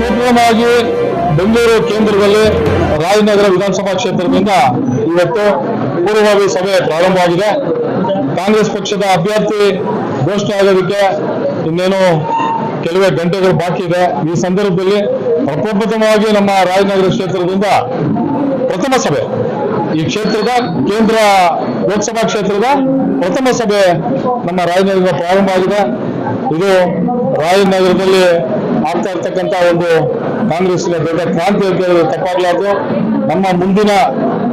ಸಂಪೂರ್ಣವಾಗಿ ಬೆಂಗಳೂರು ಕೇಂದ್ರದಲ್ಲಿ ರಾಜನಗರ ವಿಧಾನಸಭಾ ಕ್ಷೇತ್ರದಿಂದ ಇವತ್ತು ಪೂರ್ವಭಾವಿ ಸಭೆ ಪ್ರಾರಂಭವಾಗಿದೆ ಕಾಂಗ್ರೆಸ್ ಪಕ್ಷದ ಅಭ್ಯರ್ಥಿ ಘೋಷಣೆ ಆಗೋದಕ್ಕೆ ಇನ್ನೇನು ಕೆಲವೇ ಗಂಟೆಗಳು ಬಾಕಿ ಇದೆ. ಈ ಸಂದರ್ಭದಲ್ಲಿ ಪ್ರಪ್ರಥಮವಾಗಿ ನಮ್ಮ ರಾಜನಗರ ಕ್ಷೇತ್ರದಿಂದ ಪ್ರಥಮ ಸಭೆ. ಈ ಕ್ಷೇತ್ರದ ಕೇಂದ್ರ ಲೋಕಸಭಾ ಕ್ಷೇತ್ರದ ಪ್ರಥಮ ಸಭೆ ನಮ್ಮ ರಾಯನಗರದ ಪ್ರಾರಂಭ ಆಗಿದೆ. ಇದು ರಾಯನಗರದಲ್ಲಿ ಆಗ್ತಾ ಇರ್ತಕ್ಕಂಥ ಒಂದು ಕಾಂಗ್ರೆಸ್ನ ದೊಡ್ಡ ಕ್ರಾಂತಿ ಅಂತ ಹೇಳಿದ್ರೆ ತಪ್ಪಾಗಲಾರ್ದು ನಮ್ಮ ಮುಂದಿನ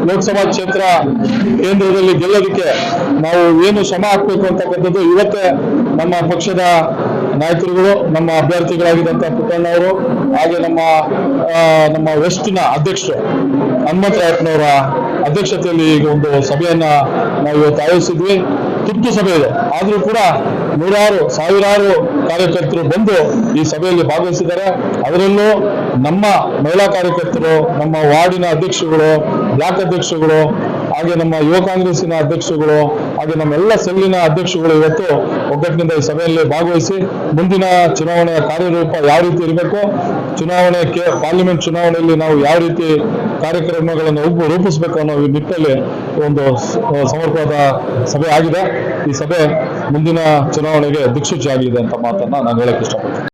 ಲೋಕಸಭಾ ಕ್ಷೇತ್ರ ಕೇಂದ್ರದಲ್ಲಿ ಗೆಲ್ಲೋದಕ್ಕೆ ನಾವು ಏನು ಶ್ರಮ ಹಾಕಬೇಕು ಅಂತಕ್ಕಂಥದ್ದು ಇವತ್ತೇ ನಮ್ಮ ಪಕ್ಷದ ನಾಯಕರುಗಳು, ನಮ್ಮ ಅಭ್ಯರ್ಥಿಗಳಾಗಿದ್ದಂಥ ಪುಟ್ಟಣ್ಣವರು ಹಾಗೆ ನಮ್ಮ ನಮ್ಮ ವೆಸ್ಟ್ನ ಅಧ್ಯಕ್ಷರು ಹನುಮಂತರಾಯಪ್ಪನವರ ಅಧ್ಯಕ್ಷತೆಯಲ್ಲಿ ಈಗ ಒಂದು ಸಭೆಯನ್ನ ನಾವು ಇವತ್ತು ಆಯೋಜಿಸಿದ್ವಿ. ತುರ್ತು ಸಭೆ ಇದೆ. ಆದರೂ ಕೂಡ ನೂರಾರು, ಸಾವಿರಾರು ಕಾರ್ಯಕರ್ತರು ಬಂದು ಈ ಸಭೆಯಲ್ಲಿ ಭಾಗವಹಿಸಿದ್ದಾರೆ. ಅದರಲ್ಲೂ ನಮ್ಮ ಮಹಿಳಾ ಕಾರ್ಯಕರ್ತರು, ನಮ್ಮ ವಾರ್ಡಿನ ಅಧ್ಯಕ್ಷರುಗಳು, ಬ್ಲಾಕ್ ಅಧ್ಯಕ್ಷರುಗಳು ಹಾಗೆ ನಮ್ಮ ಯುವ ಕಾಂಗ್ರೆಸ್ಸಿನ ಅಧ್ಯಕ್ಷರುಗಳು, ಹಾಗೆ ನಮ್ಮೆಲ್ಲ ಸೆಲ್ಲಿನ ಅಧ್ಯಕ್ಷರುಗಳು ಇವತ್ತು ಒಗ್ಗಟ್ಟಿನಿಂದ ಈ ಸಭೆಯಲ್ಲಿ ಭಾಗವಹಿಸಿ ಮುಂದಿನ ಚುನಾವಣೆಯ ಕಾರ್ಯರೂಪ ಯಾವ ರೀತಿ ಇರಬೇಕು, ಚುನಾವಣೆ ಪಾರ್ಲಿಮೆಂಟ್ ಚುನಾವಣೆಯಲ್ಲಿ ನಾವು ಯಾವ ರೀತಿ ಕಾರ್ಯಕ್ರಮಗಳನ್ನು ರೂಪ- ರೂಪಿಸಬೇಕು ಅನ್ನೋ ಈ ಒಂದು ಸಮರ್ಪದ ಸಭೆ ಆಗಿದೆ. ಈ ಸಭೆ ಮುಂದಿನ ಚುನಾವಣೆಗೆ ದಿಕ್ಸೂಚಿ ಆಗಿದೆ ಅಂತ ಮಾತನ್ನ ನಾನು ಹೇಳಕ್ ಇಷ್ಟಪಡ್ತೀನಿ.